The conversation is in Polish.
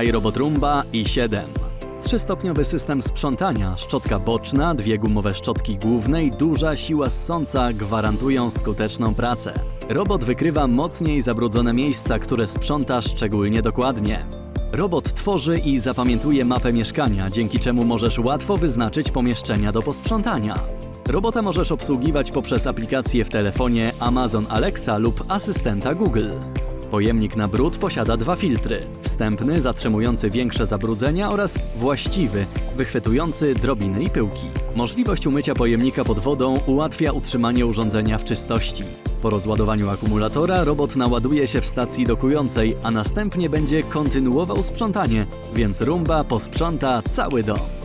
iRobot Roomba i7. Trzystopniowy system sprzątania, szczotka boczna, dwie gumowe szczotki główne i duża siła ssąca gwarantują skuteczną pracę. Robot wykrywa mocniej zabrudzone miejsca, które sprząta szczególnie dokładnie. Robot tworzy i zapamiętuje mapę mieszkania, dzięki czemu możesz łatwo wyznaczyć pomieszczenia do posprzątania. Robota możesz obsługiwać poprzez aplikację w telefonie Amazon Alexa lub asystenta Google. Pojemnik na brud posiada dwa filtry: wstępny, zatrzymujący większe zabrudzenia oraz właściwy, wychwytujący drobiny i pyłki. Możliwość umycia pojemnika pod wodą ułatwia utrzymanie urządzenia w czystości. Po rozładowaniu akumulatora robot naładuje się w stacji dokującej, a następnie będzie kontynuował sprzątanie, więc Roomba posprząta cały dom.